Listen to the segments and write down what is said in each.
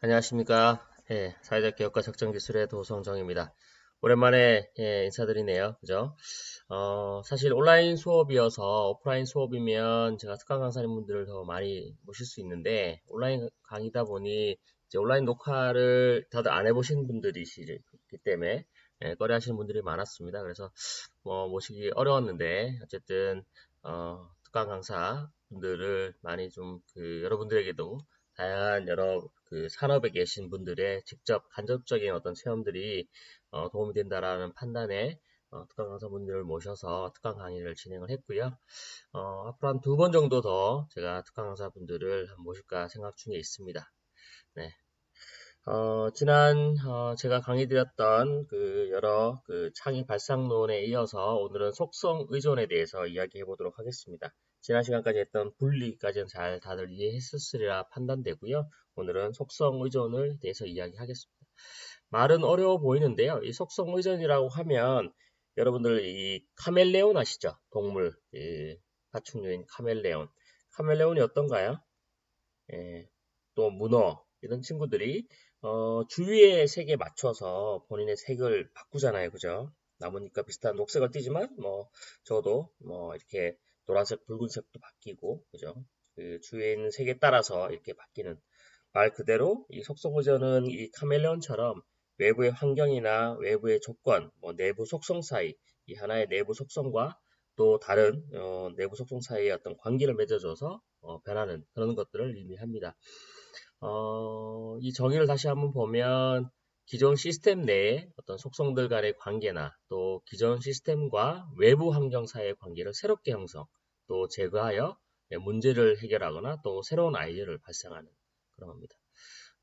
안녕하십니까. 예, 사회적 개혁과 적정 기술의 도성정입니다. 오랜만에 예, 인사드리네요. 그죠? 어, 사실 온라인 수업이어서 오프라인 수업이면 제가 특강 강사님분들을 더 많이 모실 수 있는데 온라인 강의다 보니 이제 온라인 녹화를 다들 안 해보신 분들이시기 때문에 예, 꺼려 하시는 분들이 많았습니다. 그래서 뭐 모시기 어려웠는데 어쨌든 어, 특강 강사 분들을 많이 좀 그 여러분들에게도 다양한 여러 그 산업에 계신 분들의 직접 간접적인 어떤 체험들이 어, 도움이 된다라는 판단에 어, 특강 강사분들을 모셔서 특강 강의를 진행을 했고요. 어, 앞으로 한 두 번 정도 더 제가 특강 강사분들을 모실까 생각 중에 있습니다. 네. 어, 지난 어, 제가 강의 드렸던 그 여러 그 창의 발상론에 이어서 오늘은 속성 의존에 대해서 이야기해 보도록 하겠습니다. 지난 시간까지 했던 분리까지는 잘 다들 이해했었으리라 판단되고요. 오늘은 속성 의존을 대해서 이야기하겠습니다. 말은 어려워 보이는데요. 이 속성 의존이라고 하면 여러분들 이 카멜레온 아시죠? 동물, 이 파충류인 카멜레온. 카멜레온이 어떤가요? 예, 또 문어 이런 친구들이 어, 주위의 색에 맞춰서 본인의 색을 바꾸잖아요, 그죠? 나무니까 비슷한 녹색을 띠지만 뭐 저도 뭐 이렇게 노란색, 붉은색도 바뀌고, 그죠? 그 주위에 있는 색에 따라서 이렇게 바뀌는 말 그대로 이 속성호전은 이 카멜레온처럼 외부의 환경이나 외부의 조건, 뭐 내부 속성 사이, 이 하나의 내부 속성과 또 다른 어, 내부 속성 사이의 어떤 관계를 맺어줘서 어, 변하는 그런 것들을 의미합니다. 어, 이 정의를 다시 한번 보면 기존 시스템 내에 어떤 속성들 간의 관계나 또 기존 시스템과 외부 환경 사이의 관계를 새롭게 형성, 또 제거하여 문제를 해결하거나 또 새로운 아이디어를 발생하는 그런 겁니다.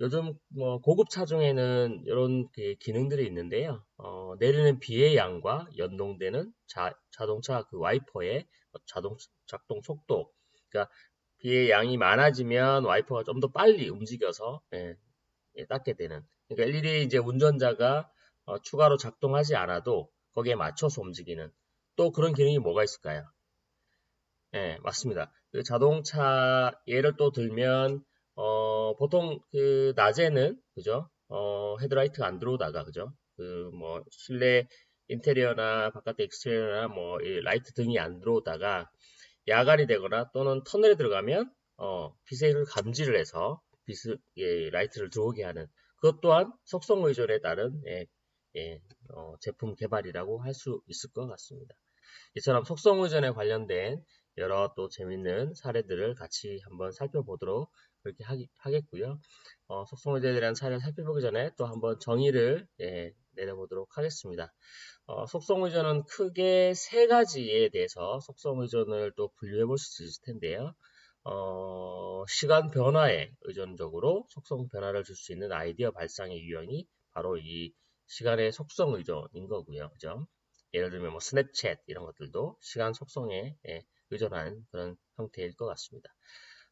요즘 뭐 고급 차 중에는 이런 그 기능들이 있는데요. 어, 내리는 비의 양과 연동되는 자, 자동차 그 와이퍼의 자동 작동 속도. 그러니까 비의 양이 많아지면 와이퍼가 좀 더 빨리 움직여서 예, 예, 닦게 되는. 그러니까 일일이 이제 운전자가 어, 추가로 작동하지 않아도 거기에 맞춰서 움직이는 또 그런 기능이 뭐가 있을까요? 예, 맞습니다. 그 자동차 예를 또 들면 어, 보통 그 낮에는 그죠? 어, 헤드라이트가 안 들어오다가 그죠? 그 뭐 실내 인테리어나 바깥에 익스테리어나 뭐 라이트 등이 안 들어오다가 야간이 되거나 또는 터널에 들어가면 어, 빛을 감지를 해서 빛을 예, 라이트를 들어오게 하는 그것 또한 속성 의존에 따른 예, 예, 어, 제품 개발이라고 할 수 있을 것 같습니다. 이처럼 속성 의존에 관련된 여러 또 재밌는 사례들을 같이 한번 살펴보도록 그렇게 하겠고요. 어, 속성 의존에 대한 사례를 살펴보기 전에 또 한번 정의를 예, 내려보도록 하겠습니다. 어, 속성 의존은 크게 세 가지에 대해서 속성 의존을 또 분류해 볼 수 있을 텐데요. 어, 시간 변화에 의존적으로 속성 변화를 줄 수 있는 아이디어 발상의 유형이 바로 이 시간의 속성 의존인 거고요. 그죠? 예를 들면 뭐 스냅챗 이런 것들도 시간 속성에 예, 의존한 그런 형태일 것 같습니다.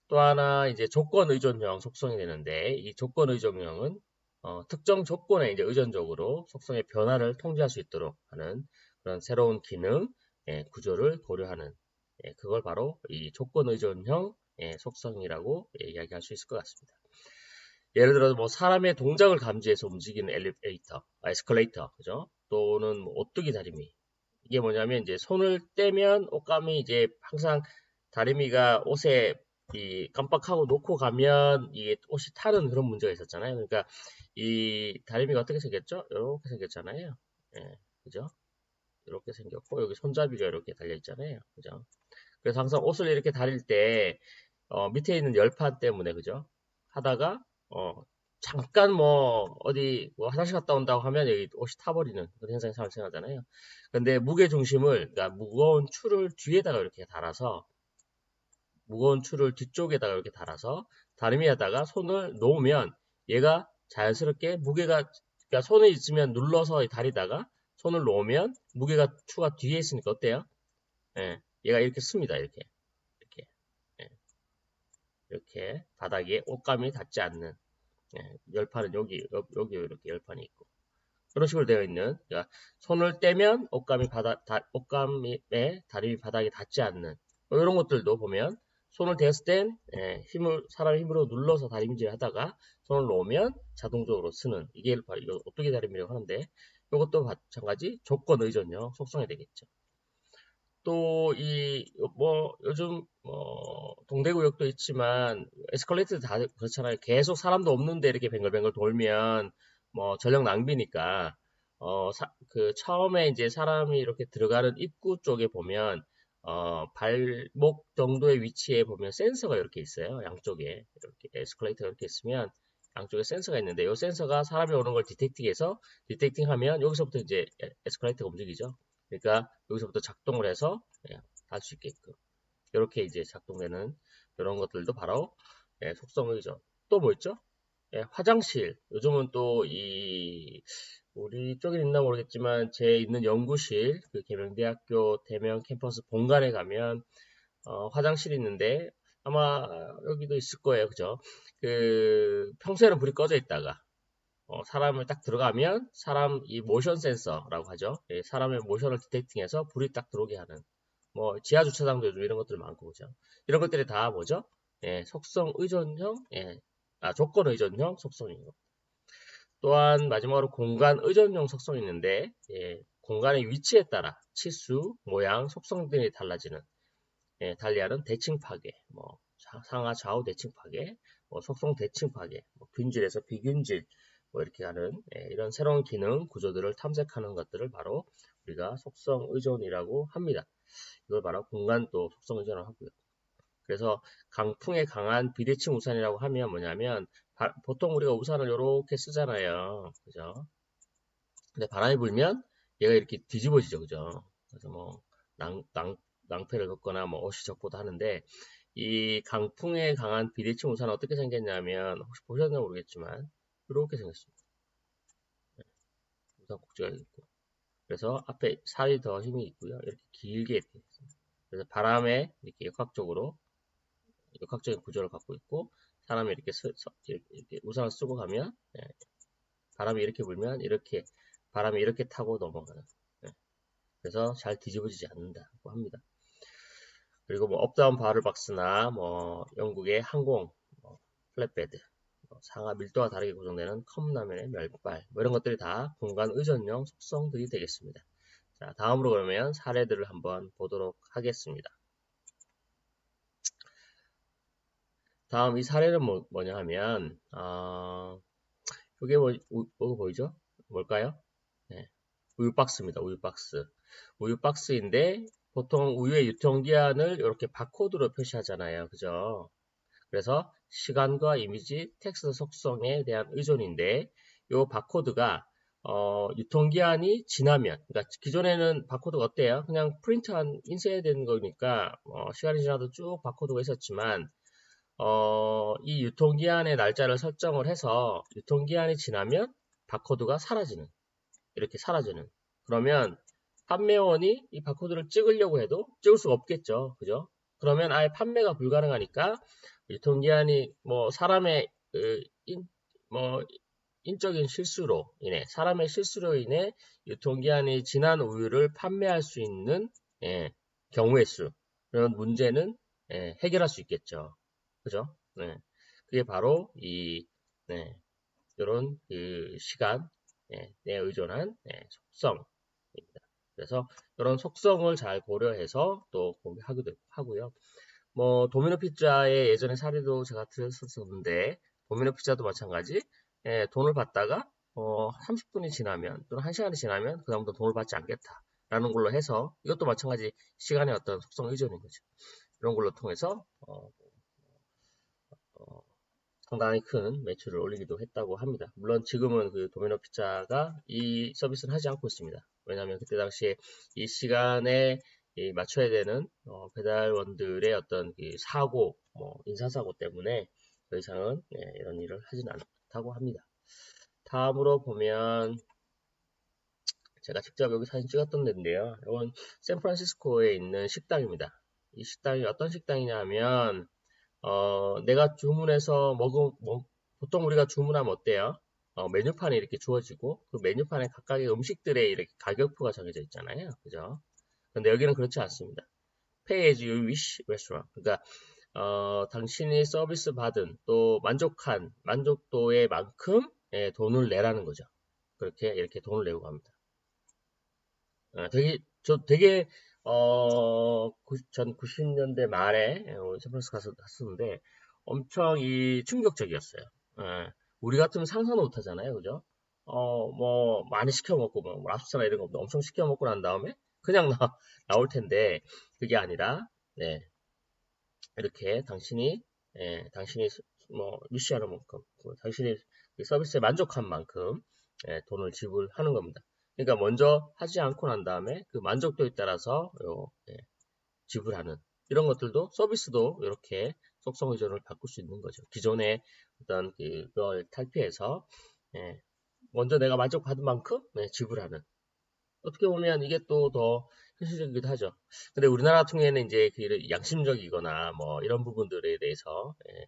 또 하나 이제 조건 의존형 속성이 되는데 이 조건 의존형은 어, 특정 조건에 이제 의존적으로 속성의 변화를 통제할 수 있도록 하는 그런 새로운 기능 예, 구조를 고려하는 예, 그걸 바로 이 조건 의존형 예, 속성이라고 예, 이야기할 수 있을 것 같습니다. 예를 들어서 뭐 사람의 동작을 감지해서 움직이는 엘리베이터, 아, 에스컬레이터, 그죠? 또는 뭐 오뚜기 다리미, 이게 뭐냐면 이제 손을 떼면 옷감이 이제 항상 다리미가 옷에 이 깜빡하고 놓고 가면 이게 옷이 타는 그런 문제가 있었잖아요. 그러니까 이 다리미가 어떻게 생겼죠? 이렇게 생겼잖아요. 예, 그죠? 이렇게 생겼고 여기 손잡이가 이렇게 달려 있잖아요. 그죠? 그래서 항상 옷을 이렇게 다릴 때 어, 밑에 있는 열판 때문에 그죠? 하다가 어, 잠깐 뭐 어디 뭐 화장실 갔다 온다고 하면 여기 옷이 타버리는 그런 현상이 발생하잖아요. 근데 무게 중심을 그러니까 무거운 추를 뒤에다가 이렇게 달아서 무거운 추를 뒤쪽에다가 이렇게 달아서 다리미에다가 손을 놓으면 얘가 자연스럽게 무게가 그러니까 손에 있으면 눌러서 다리다가 손을 놓으면 무게가 추가 뒤에 있으니까 어때요? 예, 얘가 이렇게 씁니다. 이렇게 이렇게 예, 이렇게 바닥에 옷감이 닿지 않는 예, 열판은 여기, 여기 이렇게 열판이 있고. 그런 식으로 되어 있는, 그러니까 손을 떼면 옷감이 바닥, 다, 옷감에 다리 바닥에 닿지 않는, 뭐 이런 것들도 보면 손을 대었을 땐 예, 힘을 사람 힘으로 눌러서 다림질 하다가 손을 놓으면 자동적으로 쓰는 이게 바로 이거 어떻게 다림이라고 하는데 이것도 마찬가지 조건 의존형 속성이 되겠죠. 또 이 뭐 요즘 뭐 동대구역도 있지만 에스컬레이터 다 그렇잖아요. 계속 사람도 없는데 이렇게 뱅글뱅글 돌면 뭐 전력 낭비니까 어그 처음에 이제 사람이 이렇게 들어가는 입구 쪽에 보면 어, 발목 정도의 위치에 보면 센서가 이렇게 있어요. 양쪽에 이렇게 에스컬레이터가 이렇게 있으면 양쪽에 센서가 있는데 이 센서가 사람이 오는 걸 디텍팅해서 디텍팅하면 여기서부터 이제 에스컬레이터가 움직이죠. 그러니까 여기서부터 작동을 해서 예, 할수 있게끔 이렇게 이제 작동되는 이런 것들도 바로 예, 속성의죠. 또 뭐 있죠? 예, 화장실. 요즘은 또 이 우리 쪽에 있나 모르겠지만 제 있는 연구실 그 계명대학교 대명 캠퍼스 본관에 가면 어, 화장실이 있는데 아마 여기도 있을 거예요. 그죠? 그 평소에는 불이 꺼져 있다가 어, 사람을 딱 들어가면 사람 이 모션 센서라고 하죠. 예, 사람의 모션을 디텍팅해서 불이 딱 들어오게 하는 뭐 지하 주차장도 요즘 이런 것들 많고 그죠. 이런 것들이 다 뭐죠? 예, 속성 의존형, 예, 아 조건 의존형 겁니다. 또한 마지막으로 공간 의존형 속성이 있는데 예, 공간의 위치에 따라 치수, 모양, 속성 등이 달라지는 예, 달리하는 대칭 파괴, 뭐 상하 좌우 대칭 파괴, 뭐 속성 대칭 파괴, 뭐 균질에서 비균질 뭐 이렇게 하는 예, 이런 새로운 기능 구조들을 탐색하는 것들을 바로 우리가 속성 의존이라고 합니다. 이걸 바로 공간 또 속성 의존을 하고요. 그래서 강풍에 강한 비대칭 우산이라고 하면 뭐냐면 바, 보통 우리가 우산을 이렇게 쓰잖아요. 그죠? 근데 바람이 불면 얘가 이렇게 뒤집어지죠. 그죠? 그래서 뭐 낭, 낭, 낭패를 걷거나 뭐 어시 적보도 하는데 이 강풍에 강한 비대칭 우산은 어떻게 생겼냐면 혹시 보셨나 모르겠지만 이렇게 생겼습니다. 네. 우산 꼭지가 있고 그래서 앞에 살이 더 힘이 있고요. 이렇게 길게 이렇게. 그래서 바람에 이렇게 역학적으로 역학적인 구조를 갖고 있고 사람이 이렇게, 서, 서, 이렇게 우산을 쓰고 가면 예, 바람이 이렇게 불면 이렇게 바람이 이렇게 타고 넘어가는 예, 그래서 잘 뒤집어지지 않는다고 합니다. 그리고 뭐 업다운 바를 박스나 뭐 영국의 항공 뭐 플랫베드 뭐 상하 밀도가 다르게 구성되는 컵라면의 멸발 뭐 이런 것들이 다 공간 의존형 속성들이 되겠습니다. 자 다음으로 그러면 사례들을 한번 보도록 하겠습니다. 다음 이 사례는 뭐, 냐 하면 어, 이게 뭐, 뭐가 보이죠? 뭘까요? 네, 우유 박스입니다. 우유 박스. 우유 박스인데 보통 우유의 유통기한을 이렇게 바코드로 표시하잖아요. 그죠? 그래서 시간과 이미지, 텍스트 속성에 대한 의존인데 이 바코드가 어, 유통기한이 지나면 그러니까 기존에는 바코드가 어때요? 그냥 프린트한 인쇄해야 되는 거니까 어, 시간이 지나도 쭉 바코드가 있었지만 어, 이 유통기한의 날짜를 설정을 해서 유통기한이 지나면 바코드가 사라지는 이렇게 사라지는. 그러면 판매원이 이 바코드를 찍으려고 해도 찍을 수가 없겠죠. 그죠 그러면 아예 판매가 불가능하니까 유통기한이 뭐 사람의 그 인, 뭐 인적인 실수로 인해 사람의 실수로 인해 유통기한이 지난 우유를 판매할 수 있는 예, 경우의 수 그런 문제는 예, 해결할 수 있겠죠 그죠? 네. 그게 바로 이, 네. 이런 그 시간에 네, 의존한 네, 속성입니다. 그래서 이런 속성을 잘 고려해서 또 공개하기도 하고요. 뭐 도미노 피자의 예전에 사례도 제가 들었었는데 도미노 피자도 마찬가지 예, 돈을 받다가 어, 30분이 지나면 또는 1시간이 지나면 그 다음부터 돈을 받지 않겠다 라는 걸로 해서 이것도 마찬가지 시간의 어떤 속성 의존인 거죠. 이런 걸로 통해서 어, 상당히 큰 매출을 올리기도 했다고 합니다. 물론 지금은 그 도미노 피자가 이 서비스는 하지 않고 있습니다. 왜냐하면 그때 당시에 이 시간에 이 맞춰야 되는 어, 배달원들의 어떤 그 사고, 뭐 인사사고 때문에 더 이상은 예, 이런 일을 하진 않다고 합니다. 다음으로 보면 제가 직접 여기 사진 찍었던 데인데요. 이건 샌프란시스코에 있는 식당입니다. 이 식당이 어떤 식당이냐 하면 어, 내가 주문해서 먹은, 뭐, 보통 우리가 주문하면 어때요? 어, 메뉴판이 이렇게 주어지고 그 메뉴판에 각각의 음식들의 이렇게 가격표가 정해져 있잖아요. 그죠? 근데 여기는 그렇지 않습니다. Pay as you wish restaurant. 그러니까 어, 당신이 서비스 받은 또 만족한 만족도의 만큼 예, 돈을 내라는 거죠. 그렇게 이렇게 돈을 내고 갑니다. 어, 되게 저 되게 어, 구- 전 90년대 말에 어, 샌프란시스코 갔었는데 엄청 이 충격적이었어요. 예, 우리 같으면 상상도 못 하잖아요. 그죠? 어, 뭐 많이 시켜 먹고 뭐 랍스터나 이런 거 엄청 시켜 먹고 난 다음에 그냥 나, 나올 텐데 그게 아니라 네. 이렇게 당신이 예, 당신이 스- 뭐 미시하는 만큼 그 당신이 이 서비스에 만족한 만큼 예, 돈을 지불하는 겁니다. 그러니까 먼저 하지 않고 난 다음에 그 만족도에 따라서 요, 예, 지불하는 이런 것들도 서비스도 이렇게 속성 의존을 바꿀 수 있는 거죠. 기존의 어떤 그걸 탈피해서 예, 먼저 내가 만족받은 만큼 예, 지불하는 어떻게 보면 이게 또 더 현실적이기도 하죠. 근데 우리나라 같은 경우에는 이제 그 양심적이거나 뭐 이런 부분들에 대해서 예,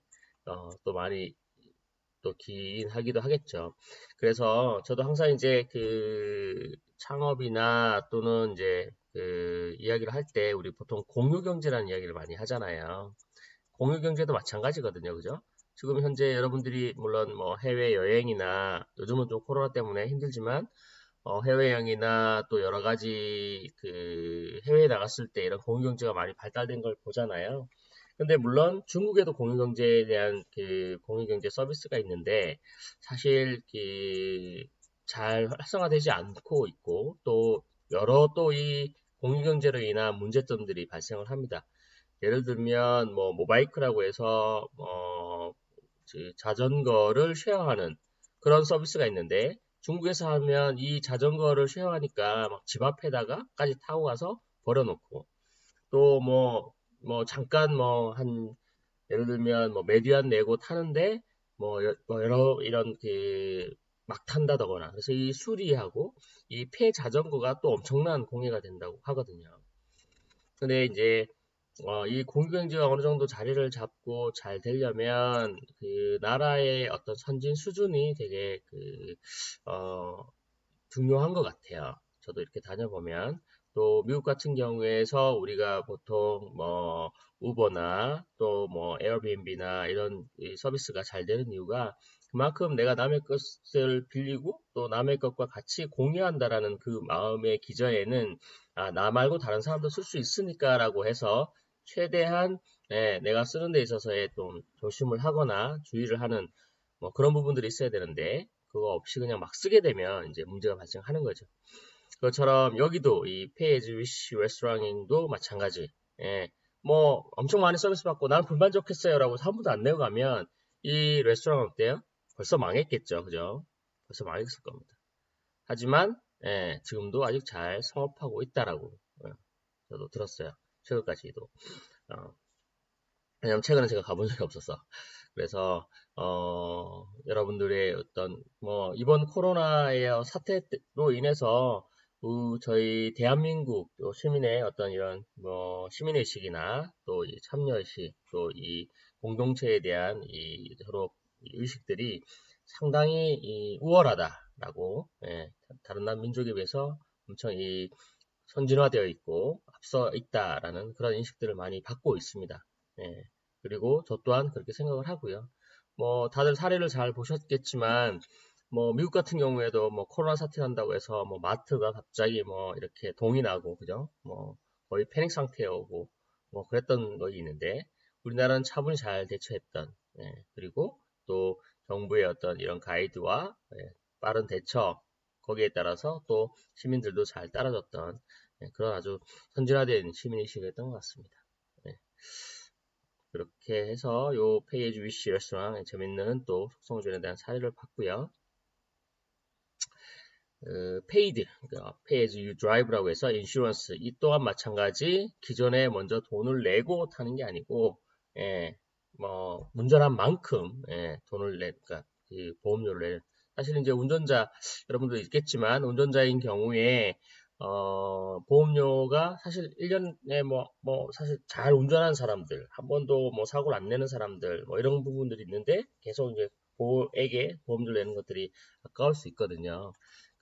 어, 또 많이 또 기인하기도 하겠죠. 그래서 저도 항상 이제 그 창업이나 또는 이제 그 이야기를 할 때 우리 보통 공유 경제라는 이야기를 많이 하잖아요. 공유 경제도 마찬가지거든요. 그죠? 지금 현재 여러분들이 물론 뭐 해외 여행이나 요즘은 좀 코로나 때문에 힘들지만 어, 해외여행이나 또 여러 가지 그 해외에 나갔을 때 이런 공유경제가 많이 발달된 걸 보잖아요. 근데 물론 중국에도 공유경제에 대한 그 공유경제 서비스가 있는데 사실 그 잘 활성화되지 않고 있고 또 여러 또 이 공유경제로 인한 문제점들이 발생을 합니다. 예를 들면 뭐 모바이크라고 해서 어, 그 자전거를 쉐어하는 그런 서비스가 있는데 중국에서 하면 이 자전거를 쉐어하니까 막 집 앞에다가까지 타고 가서 버려놓고 또 뭐뭐 잠깐 뭐 한 예를 들면 뭐 메디안 내고 타는데 뭐, 여, 뭐 여러 이런 그 막 탄다거나 그래서 이 수리하고 이 폐 자전거가 또 엄청난 공해가 된다고 하거든요. 근데 이제 어, 이 공유경제가 어느 정도 자리를 잡고 잘 되려면 그 나라의 어떤 선진 수준이 되게 그, 어, 중요한 것 같아요. 저도 이렇게 다녀보면 또 미국 같은 경우에서 우리가 보통 뭐 우버나 또 뭐 에어비앤비나 이런 이 서비스가 잘 되는 이유가 그만큼 내가 남의 것을 빌리고 또 남의 것과 같이 공유한다라는 그 마음의 기저에는 아, 나 말고 다른 사람도 쓸 수 있으니까라고 해서 최대한 예, 내가 쓰는 데 있어서의 좀 조심을 하거나 주의를 하는 뭐 그런 부분들이 있어야 되는데 그거 없이 그냥 막 쓰게 되면 이제 문제가 발생하는 거죠. 그것처럼 여기도 이 페이지 위시 레스토랑도 마찬가지. 예, 뭐 엄청 많이 서비스 받고 나는 불만족했어요라고 사무도 안 내고 가면 이 레스토랑 어때요? 벌써 망했겠죠, 그죠? 벌써 망했을 겁니다. 하지만 예, 지금도 아직 잘 성업하고 있다라고 예, 저도 들었어요. 최근까지도. 어, 왜냐면 최근에 제가 가본 적이 없어서. 그래서 어, 여러분들의 어떤 뭐 이번 코로나의 사태로 인해서 우- 저희 대한민국 또 시민의 어떤 이런 뭐 시민의식이나 또이 참여의식 또 이 공동체에 대한 이 서로 이 의식들이 상당히 이 우월하다라고 예, 다른 나라 민족에 비해서 엄청 이 선진화되어 있고 앞서 있다라는 그런 인식들을 많이 받고 있습니다. 예, 그리고 저 또한 그렇게 생각을 하고요. 뭐 다들 사례를 잘 보셨겠지만 뭐 미국 같은 경우에도 뭐 코로나 사태 난다고 해서 뭐 마트가 갑자기 뭐 이렇게 동이 나고 그죠? 뭐 거의 패닉 상태에 오고 뭐 그랬던 것이 있는데 우리나라는 차분히 잘 대처했던 예, 그리고 또 정부의 어떤 이런 가이드와 예, 빠른 대처 거기에 따라서 또 시민들도 잘 따라줬던 예, 그런 아주 선진화된 시민의식이었던 것 같습니다. 예. 그렇게 해서 요 페이지 위시 레스토랑 재밌는 또 속성주에 대한 사례를 봤고요. 어, 페이드, as you drive라고 해서 인슈런스 이 또한 마찬가지 기존에 먼저 돈을 내고 타는 게 아니고 예, 뭐 운전한 만큼 예, 돈을 내, 그러니까 그 보험료를 사실 이제 운전자 여러분도 있겠지만 운전자인 경우에 어, 보험료가 사실 1년에 뭐, 뭐, 사실 잘 운전하는 사람들, 한 번도 뭐 사고를 안 내는 사람들, 뭐 이런 부분들이 있는데 계속 이제 보에게 보험료를 내는 것들이 아까울 수 있거든요.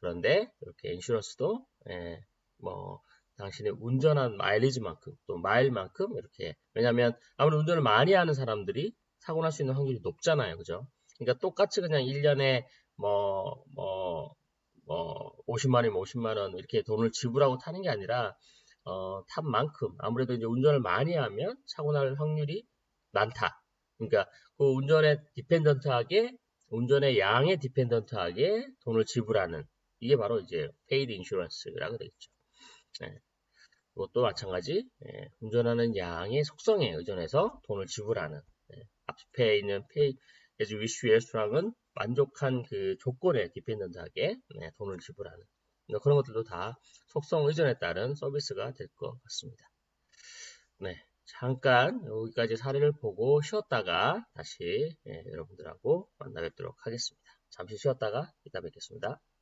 그런데 이렇게 인슈런스도 예, 뭐 당신의 운전한 마일리지만큼 또 마일만큼 이렇게 왜냐하면 아무리 운전을 많이 하는 사람들이 사고 날 수 있는 확률이 높잖아요. 그죠? 그러니까 똑같이 그냥 1년에 뭐, 뭐, 뭐, 50만원이면 50만원 이렇게 돈을 지불하고 타는 게 아니라, 어, 탄 만큼, 아무래도 이제 운전을 많이 하면 사고 날 확률이 많다. 그러니까 그 운전에 디펜던트하게, 운전의 양에 디펜던트하게 돈을 지불하는, 이게 바로 이제 페이드 인슈런스라고 되겠죠. 네. 이것도 마찬가지, 예, 운전하는 양의 속성에 의존해서 돈을 지불하는, 예, 앞에 있는 페이, as wish yes랑은 만족한 그 조건에 디펜던트하게 네, 돈을 지불하는 그러니까 그런 것들도 다 속성 의존에 따른 서비스가 될 것 같습니다. 네, 잠깐 여기까지 사례를 보고 쉬었다가 다시 예, 여러분들하고 만나 뵙도록 하겠습니다. 잠시 쉬었다가 이따 뵙겠습니다.